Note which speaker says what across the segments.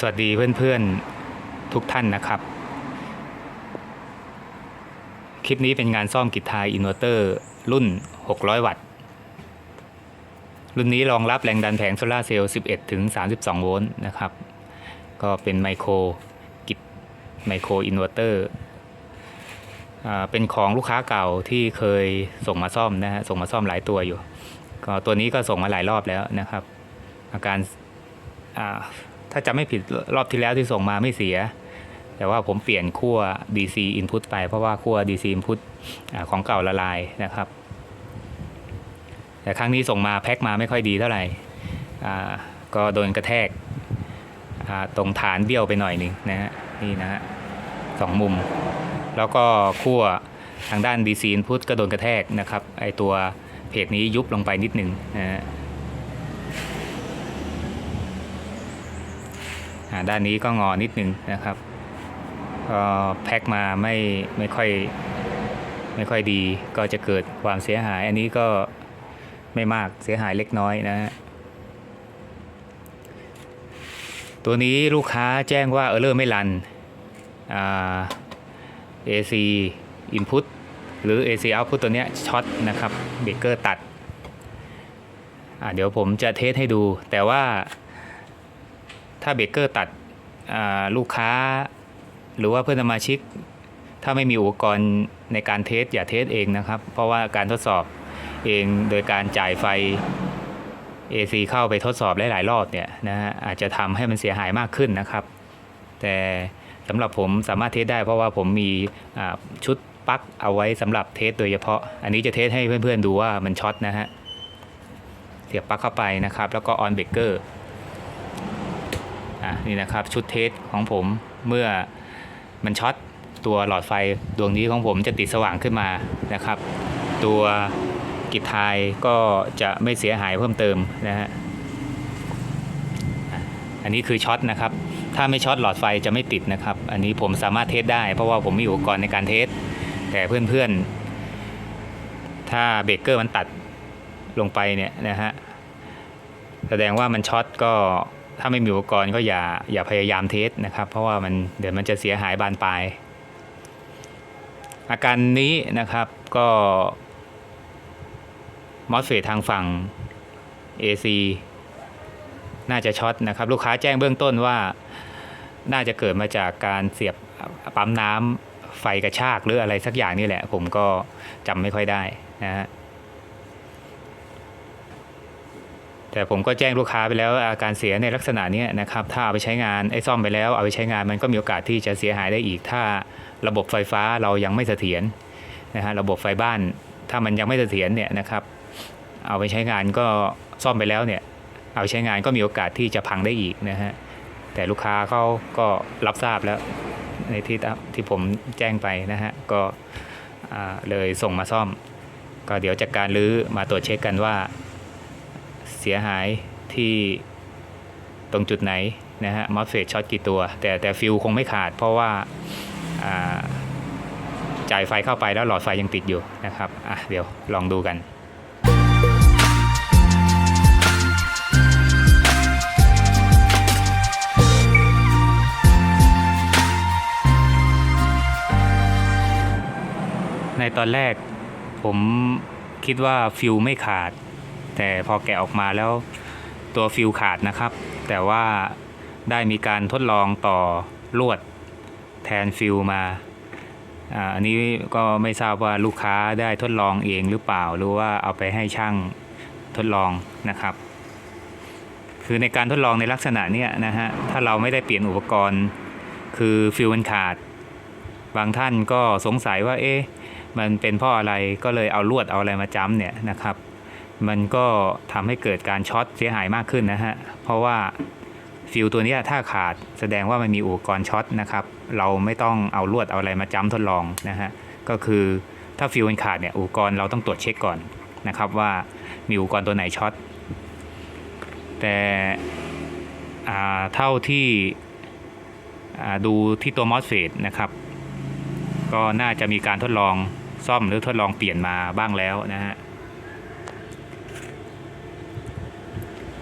Speaker 1: สวัสดีเพื่อนๆทุกท่านนะครับ คลิปนี้เป็นงานซ่อมกิจทายอินเวอร์เตอร์รุ่น 600 วัตต์ รุ่นนี้รองรับแรงดันแผงโซลาเซลล์ 11 ถึง 32 โวลต์นะครับ ก็เป็นไมโครกิจไมโครอินเวอร์เตอร์อ่าเป็นของลูกค้าเก่าที่เคยส่งมาซ่อมนะฮะ ส่งมาซ่อมหลายตัวอยู่ ก็ตัวนี้ก็ส่งมาหลายรอบแล้วนะครับ อาการอ่า ถ้าจำไม่ผิดรอบที่แล้วที่ส่งมาไม่เสีย แต่ว่าผมเปลี่ยนขั้ว DC input ไปเพราะว่าขั้ว DC input อของเก่าละลายนะครับ แต่ครั้งนี้ส่งมาแพ็คมาไม่ค่อยดีเท่าไหร่ก็โดนกระแทกตรงฐานเบี้ยวไปหน่อยนึงนะฮะนี่นะฮะสองมุม แล้วก็ขั้วทางด้าน DC input ก็โดนกระแทกนะครับไอตัวเพจนี้ยุบลงไปนิดนึงนะฮะ อ่า ด้านนี้ก็งอนิดนึงนะครับก็แพ็คมาไม่ไม่ค่อยไม่ค่อยดีก็จะเกิดความเสียหาย อันนี้ก็ไม่มากเสียหายเล็กน้อยนะฮะตัวนี้ลูกค้าแจ้งว่าเออเลอร์ไม่รันอ่า AC input หรือ AC output ตัวเนี้ยช็อตนะครับเบรกเกอร์ตัดเดี๋ยวผมจะเทสให้ดูแต่ว่า ถ้าเบเกอร์ตัดลูกค้า หรือว่าเพื่อนสมาชิก ถ้าไม่มีอุปกรณ์ในการเทสอย่าเทสเองนะครับ เพราะว่าการทดสอบเองโดยการจ่ายไฟ AC เข้าไปทดสอบหลายๆรอบเนี่ยนะฮะอาจจะทำให้มันเสียหายมากขึ้นนะครับ แต่สำหรับผมสามารถเทสได้เพราะว่าผมมีชุดปลั๊กเอาไว้สำหรับเทสโดยเฉพาะ อันนี้จะเทสให้เพื่อนๆดูว่ามันช็อตนะฮะเสียบปลั๊กเข้าไปนะครับ แล้วก็ออนเบรกเกอร์ อะนี่นะครับชุดเทสของผมเมื่อมันช็อตตัวหลอดไฟดวงนี้ของผมจะติดสว่างขึ้นมานะครับ ตัวกิจทายก็จะไม่เสียหายเพิ่มเติมนะฮะอะอันนี้คือช็อตนะครับ ถ้าไม่ช็อตหลอดไฟจะไม่ติดนะครับ อันนี้ผมสามารถเทสได้ เพราะว่าผมมีอุปกรณ์ในการเทส แต่เพื่อนๆ ถ้าเบรกเกอร์มันตัดลงไปเนี่ยนะฮะ แสดงว่ามันช็อตก็ ถ้าไม่มีอุปกรณ์ก็อย่าอย่าพยายามเทสนะครับ เพราะว่ามันเดี๋ยวมันจะเสียหายบานปลาย อาการนี้นะครับก็มอสเฟตทางฝั่ง AC น่าจะช็อตนะครับ ลูกค้าแจ้งเบื้องต้นว่าน่าจะเกิดมาจากการเสียบปั๊มน้ำไฟกระชากหรืออะไรสักอย่างนี่แหละ ผมก็จำไม่ค่อยได้นะฮะ แต่ผมก็แจ้งลูกค้าไปแล้วอาการเสียในลักษณะนี้นะครับถ้าเอาไปใช้งานไอ้ซ่อมไปแล้วเอาไปใช้งานมันก็มีโอกาสที่จะเสียหายได้อีก ถ้าระบบไฟฟ้าเรายังไม่เสถียรนะฮะระบบไฟบ้าน ถ้ามันยังไม่เสถียรเนี่ยนะครับเอาไปใช้งานก็ซ่อมไปแล้วเนี่ยเอาไปใช้งานก็มีโอกาสที่จะพังได้อีกนะฮะแต่ลูกค้าเขาก็รับทราบแล้วในที่ที่ผมแจ้งไปนะฮะก็เลยส่งมาซ่อม ก็เดี๋ยวจากการรื้อมาตรวจเช็คกันว่า เสียหายที่ตรงจุดไหนนะฮะมอสเฟตช็อตกี่ตัว แต่แต่ฟิวคงไม่ขาด เพราะว่าอ่าจ่ายไฟเข้าไปแล้วหลอดไฟยังติดอยู่นะครับอะเดี๋ยวลองดูกันในตอนแรกผมคิดว่าฟิวไม่ขาด แต่พอแกะออกมาแล้วตัวฟิวขาดนะครับ แต่ว่าได้มีการทดลองต่อลวดแทนฟิวมาอันนี้ก็ไม่ทราบว่าลูกค้าได้ทดลองเองหรือเปล่า หรือว่าเอาไปให้ช่างทดลองนะครับ คือในการทดลองในลักษณะเนี้ยนะฮะ ถ้าเราไม่ได้เปลี่ยนอุปกรณ์ คือฟิวมันขาด บางท่านก็สงสัยว่าเอ๊ะมันเป็นเพราะอะไรก็เลยเอาลวดเอาอะไรมาจ้ำเนี่ยนะครับ มันก็ทำให้เกิดการช็อตเสียหายมากขึ้นนะฮะ เพราะว่าฟิวตัวนี้ถ้าขาดแสดงว่ามันมีอุปกรณ์ช็อตนะครับ เราไม่ต้องเอาลวดเอาอะไรมาจ้ำทดลองนะฮะ ก็คือถ้าฟิวมันขาดเนี่ยอุปกรณ์เราต้องตรวจเช็คก่อนนะครับว่ามีอุปกรณ์ตัวไหนช็อต แต่เท่าที่ดูที่ตัวมอสเฟตนะครับ ก็น่าจะมีการทดลองซ่อมหรือทดลองเปลี่ยนมาบ้างแล้วนะฮะ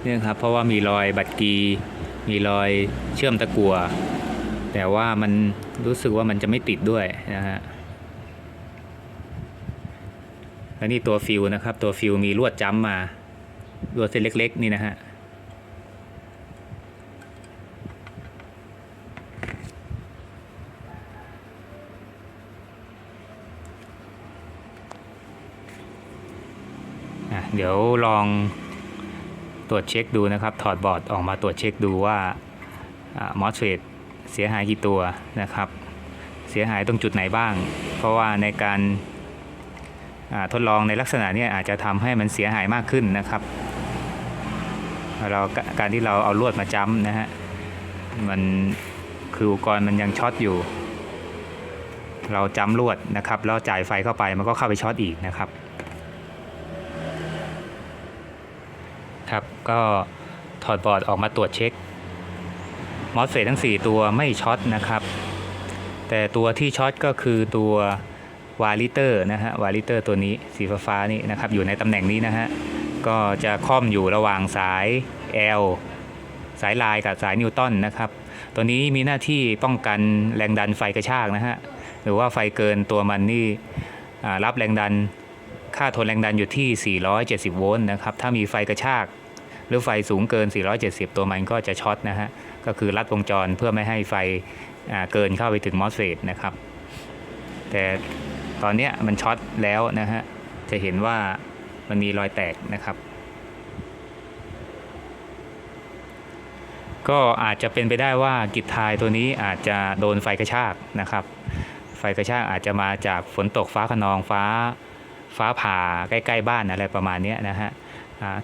Speaker 1: เนี่ยครับเพราะว่ามีรอยบัตรกีมีรอยเชื่อมตะกัวแต่ว่ามันรู้สึกว่ามันจะไม่ติดด้วยนะฮะแล้วนี่ตัวฟิวนะครับตัวฟิวมีลวดจ้ำมาลวดเส้นเล็ก ๆ นี่นะฮะเดี๋ยวลอง ตรวจเช็คดูนะครับ ถอดบอร์ดออกมาตรวจเช็คดูว่ามอสเฟตเสียหายกี่ตัวนะครับ เสียหายตรงจุดไหนบ้าง เพราะว่าในการาทดลองในลักษณะนี้อาจจะทำให้มันเสียหายมากขึ้นนะครับเราการที่เราเอาลวดมาจ้ำนะฮะมันคืออุปกรณ์มันยังช็อตอยู่ เราจ้ำลวดนะครับแล้วจ่ายไฟเข้าไปมันก็เข้าไปช็อตอีกนะครับ ครับ ก็ถอดบอร์ดออกมาตรวจเช็คมอสเฟตทั้ง 4 ตัวไม่ช็อตนะครับ แต่ตัวที่ช็อตก็คือตัววาลิเตอร์นะฮะวาลิเตอร์ตัวนี้สีฟ้านี่นะครับ อยู่ในตำแหน่งนี้นะฮะ ก็จะค่อมอยู่ระหว่างสาย L สายลายกับสายนิวตันนะครับ ตัวนี้มีหน้าที่ป้องกันแรงดันไฟกระชากนะฮะ หรือว่าไฟเกินตัวมันนี่รับแรงดัน ค่าทนแรงดันอยู่ที่ 470 โวลต์นะครับ ถ้ามีไฟกระชาก หรือไฟสูงเกิน 470 ตัวมันก็จะช็อตนะฮะ ก็คือรัดวงจรเพื่อไม่ให้ไฟเกินเข้าไปถึงมอสเฟตนะครับ แต่ตอนนี้มันช็อตแล้วนะฮะ จะเห็นว่ามันมีรอยแตกนะครับก็อาจจะเป็นไปได้ว่ากิจทายตัวนี้อาจจะโดนไฟกระชากนะครับ ไฟกระชากอาจจะมาจากฝนตกฟ้าขนองฟ้า ฟ้าผ่าใกล้ ๆ บ้านอะไรประมาณนี้นะฮะ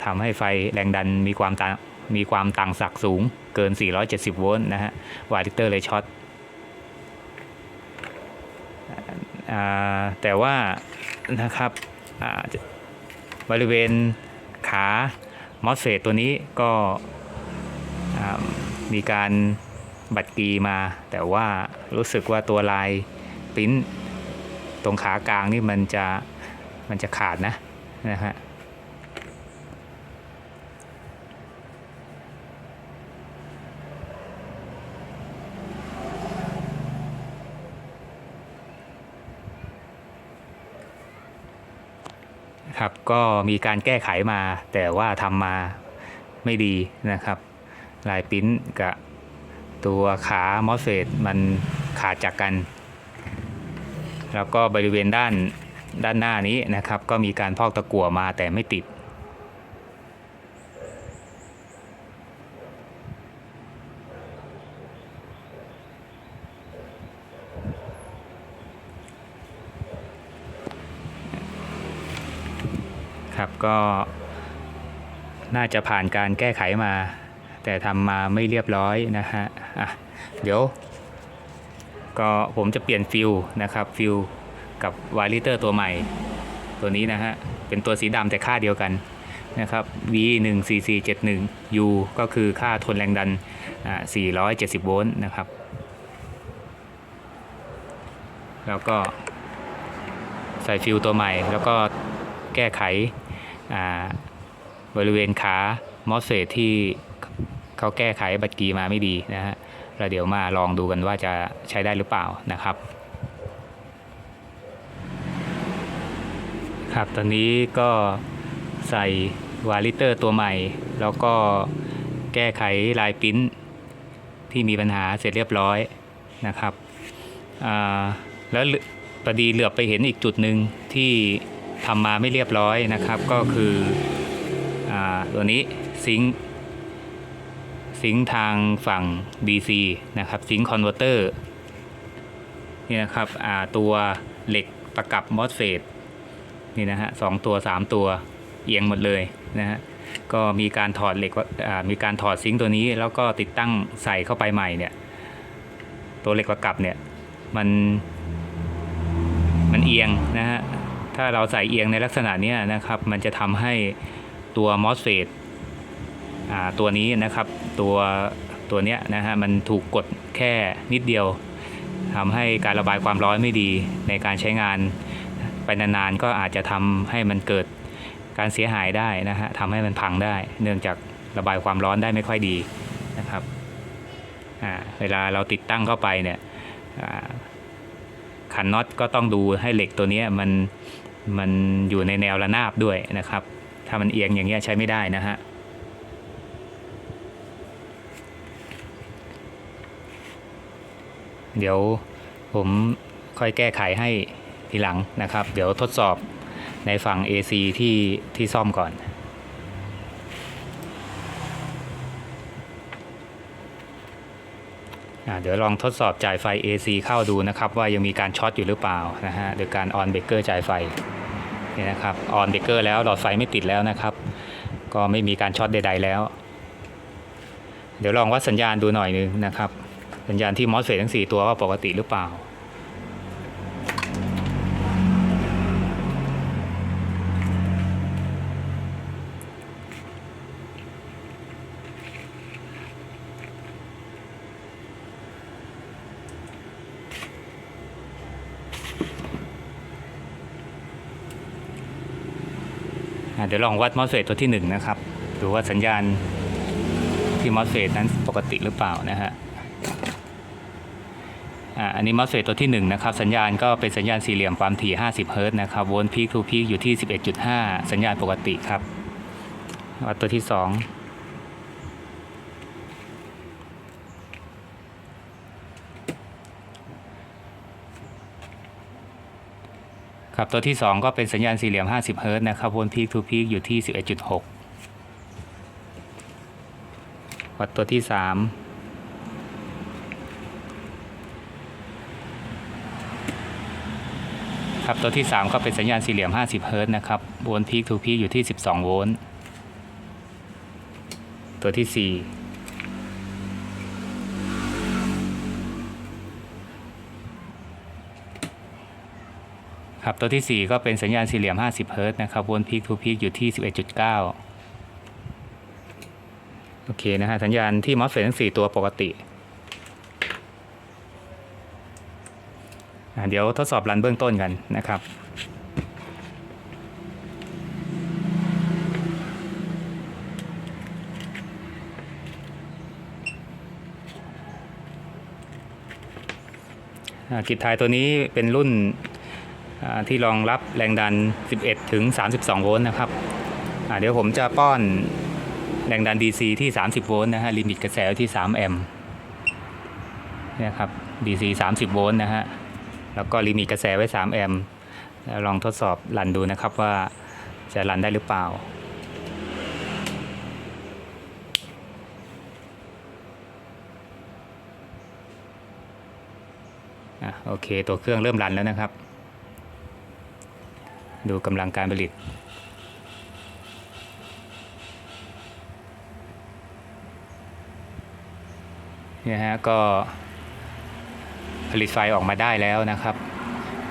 Speaker 1: ทำให้ไฟแรงดันมีความต่างมีความต่างศักย์สูงเกิน 470 โวลต์นะฮะวาลิเตอร์เลยช็อตแต่ว่านะครับบริเวณขามอสเฟตตัวนี้ก็มีการบัดกีมา แต่ว่ารู้สึกว่าตัวลายปริ้นตรงขากลางนี่มันจะมันจะขาดนะนะฮะ ครับ ก็มีการแก้ไขมา แต่ว่าทำมาไม่ดีนะครับ ลายปิ้นกับตัวขามอสเฟตมันขาดจากกัน แล้วก็บริเวณด้านด้านหน้านี้นะครับ ก็มีการพอกตะกั่วมาแต่ไม่ติด ก็น่าจะผ่านการแก้ไขมา แต่ทำมาไม่เรียบร้อยนะฮะอะเดี๋ยว ก็ผมจะเปลี่ยนฟิลนะครับฟิลกับวาลิเตอร์ตัวใหม่ ตัวนี้นะฮะ เป็นตัวสีดำแต่ค่าเดียวกันนะครับ V 1 4 4 7 1 U ก็คือค่าทนแรงดันอ่า470 โวลต์นะครับ แล้วก็ใส่ฟิลตัวใหม่ แล้วก็แก้ไข บริเวณขามอสเฟตที่เขาแก้ไขบัตรกีมาไม่ดีนะฮะแล้วเดี๋ยวมาลองดูกันว่าจะใช้ได้หรือเปล่านะครับ ครับตอนนี้ก็ใส่วาลิเตอร์ตัวใหม่ แล้วก็แก้ไขลายปิ้นที่มีปัญหาเสร็จเรียบร้อยนะครับอ่าแล้วพอดีเหลือบไปเห็นอีกจุดหนึ่งที่ ทำมาไม่เรียบร้อยนะครับ ก็คืออตัวนี้ซิงซิงทางฝั่ง DC นะครับซิงคอนเวอร์เตอร์นี่นะครับตัวเหล็กประกับมอสเฟตนี่นะฮะสองตัว 3 ตัวเอียงหมดเลยนะฮะก็มีการถอดเหล็กมีการถอดซิงตัวนี้ แล้วก็ติดตั้งใส่เข้าไปใหม่เนี่ยตัวเหล็กประกับเนี่ยมันมันเอียงนะฮะ ถ้าเราใส่เอียงในลักษณะนี้นะครับ มันจะทำให้ตัวมอสเฟตตัวนี้นะครับ ตัวตัวเนี้ยนะฮะมันถูกกดแค่นิดเดียวทำให้การระบายความร้อนไม่ดีในการใช้งานไปนานๆก็อาจจะทำให้มันเกิดการเสียหายได้นะฮะทำให้มันพังได้ เนื่องจากระบายความร้อนได้ไม่ค่อยดีนะครับเวลาเราติดตั้งเข้าไปเนี่ย ขันน็อตก็ต้องดูให้เหล็กตัวนี้มันมันอยู่ในแนวระนาบด้วยนะครับ ถ้ามันเอียงอย่างเงี้ยใช้ไม่ได้นะฮะเดี๋ยวผมค่อยแก้ไขให้ทีหลังนะครับ เดี๋ยวทดสอบในฝั่ง AC ที่ที่ซ่อมก่อน อ่า เดี๋ยวลองทดสอบจ่ายไฟ AC เข้าดูนะครับ ว่ายังมีการช็อตอยู่หรือเปล่านะฮะโดยการออนเบรกเกอร์จ่ายไฟนี่นะครับออนเบรกเกอร์แล้วหลอดไฟไม่ติดแล้วนะครับ ก็ไม่มีการช็อตใด ๆ แล้ว เดี๋ยวลองวัดสัญญาณดูหน่อยนึงนะครับ สัญญาณที่มอสเฟตทั้ง 4 ตัวว่าปกติหรือเปล่า เดี๋ยวลองวัดมอสเฟตตัวที่ 1 นะครับ ดูว่าสัญญาณที่มอสเฟตนั้นปกติหรือเปล่านะฮะอันนี้มอสเฟตตัวที่ 1 นะครับ สัญญาณก็เป็นสัญญาณสี่เหลี่ยมความถี่ 50 เฮิรตซ์นะครับ โวลต์พีคทูพีคอยู่ที่ 11.5 สัญญาณปกติครับวัดตัวที่ 2 ครับตัวที่ 2 ก็เป็นสัญญาณสี่เหลี่ยม 50 เฮิร์ตนะครับโวลต์พีคทูพีคอยู่ที่ 11.6 วัดตัวที่ 3ครับตัวที่ 3 ก็เป็นสัญญาณสี่เหลี่ยม 50 เฮิร์ตนะครับโวลต์พีคทูพีคอยู่ที่ 12 โวลต์ ตัวที่ 4 ครับตัวที่ 4 ก็เป็นสัญญาณสี่เหลี่ยม 50 เฮิรตซ์นะครับวลต์พีคทูพีคอยู่ที่ 11.9 โอเคนะฮะสัญญาณที่มอสเฟตทั้ง 4 ตัวปกติเดี๋ยวทดสอบรันเบื้องต้นกันนะครับกิจทายตัวนี้เป็นรุ่น ที่รองรับแรงดัน 11 ถึง 32 โวลต์นะครับเดี๋ยวผมจะป้อนแรงดัน DC ที่ 30 โวลต์นะฮะลิมิตกระแสที่ 3 แอมป์นี่ครับ DC 30 โวลต์นะฮะแล้วก็ลิมิตกระแสไว้ 3 แอมป์แล้วลองทดสอบรันดูนะครับว่าจะรันได้หรือเปล่าอะโอเค ตัวเครื่องเริ่มรันแล้วนะครับ ดูกำลังการผลิต เนี่ยฮะก็ผลิตไฟออกมาได้แล้วนะครับ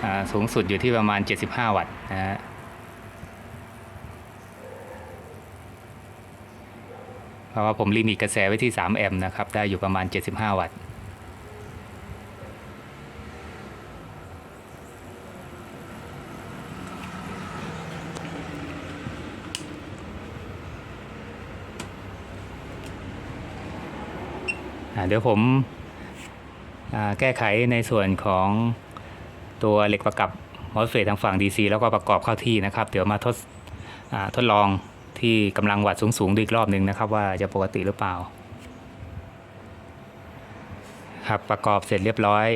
Speaker 1: อ่าสูงสุดอยู่ที่ประมาณ 75 วัตต์นะฮะเพราะว่าผมลิมิตกระแสไว้ที่ 3 แอมป์นะครับ ได้อยู่ประมาณ 75 วัตต์ เดี๋ยวผมแก้ไขในส่วนของตัวเหล็กประกับมอสเฟตทางฝั่ง DC แล้วก็ประกอบเข้าที่นะครับ เดี๋ยวมาทดาทดลองที่กำลังวัดสูงๆดูอีกรอบหนึ่งนะครับ ว่าจะปกติหรือเปล่า ครับประกอบเสร็จเรียบร้อย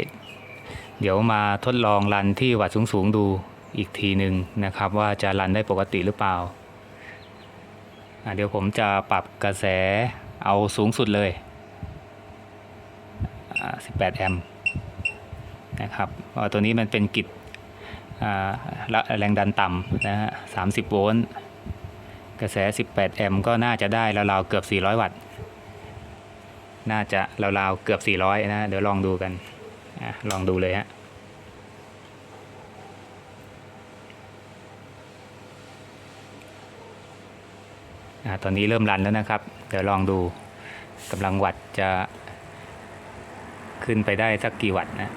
Speaker 1: เดี๋ยวมาทดลองรันที่วัดสูงๆดูอีกทีหนึ่งนะครับ ว่าจะรันได้ปกติหรือเปล่าาเดี๋ยวผมจะปรับกระแสเอาสูงสุดเลย 18 แอมป์นะครับเพราะตัวนี้มันเป็นกิจอ่าแรงดันต่ำนะฮะ30 โวลต์ กระแส 18 แอมป์ก็น่าจะได้ราวๆเกือบ 400 วัตต์ น่าจะราวๆเกือบ 400 นะ เดี๋ยวลองดูกันอลองดูเลยฮะอ่าตอนนี้เริ่มรันแล้วนะครับ เดี๋ยวลองดูกำลังวัดจะ ขึ้นไปได้สักกี่วัตต์นะ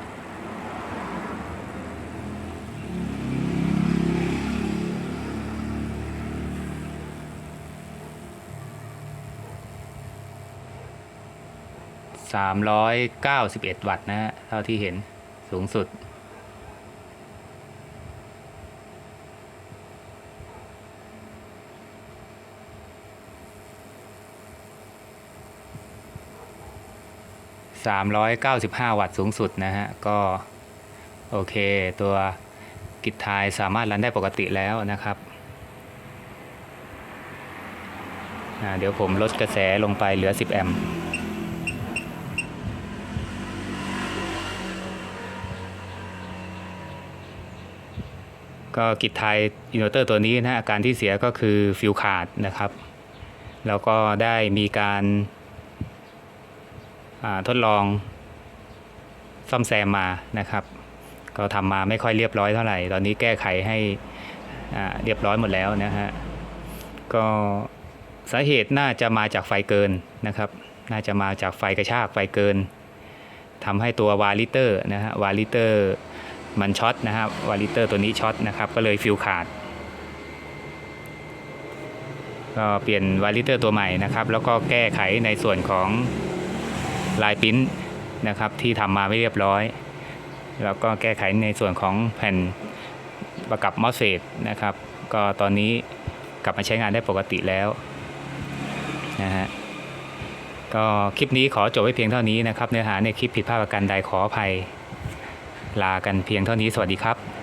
Speaker 1: 391 วัตต์นะฮะเท่าที่เห็นสูงสุด 395 วัตต์สูงสุดนะฮะ ก็โอเค ตัวกิจทายสามารถรันได้ปกติแล้วนะครับเดี๋ยวผมลดกระแสลงไปเหลือ 10 แอมป์ก็กิจทายอินเวอร์เตอร์ตัวนี้นะอาการที่เสียก็คือฟิวขาดนะครับ แล้วก็ได้มีการ ทดลองซ่อมแซมมานะครับ ก็ทำมาไม่ค่อยเรียบร้อยเท่าไหร่ ตอนนี้แก้ไขให้เรียบร้อยหมดแล้วนะฮะ ก็สาเหตุน่าจะมาจากไฟเกินนะครับ น่าจะมาจากไฟกระชากไฟเกินทำให้ตัววาลิเตอร์นะฮะวาลิเตอร์มันช็อตนะครับวาลิเตอร์ตัวนี้ช็อตนะครับก็เลยฟิวขาดก็เปลี่ยนวาลิเตอร์ตัวใหม่นะครับ แล้วก็แก้ไขในส่วนของ ลายปิ้นนะครับที่ทำมาไม่เรียบร้อย แล้วก็แก้ไขในส่วนของแผ่นประกับมอสเฟตนะครับ ก็ตอนนี้กลับมาใช้งานได้ปกติแล้วนะฮะก็คลิปนี้ขอจบไว้เพียงเท่านี้นะครับ เนื้อหาในคลิปผิดพลาดประการใดขออภัย ลากันเพียงเท่านี้สวัสดีครับ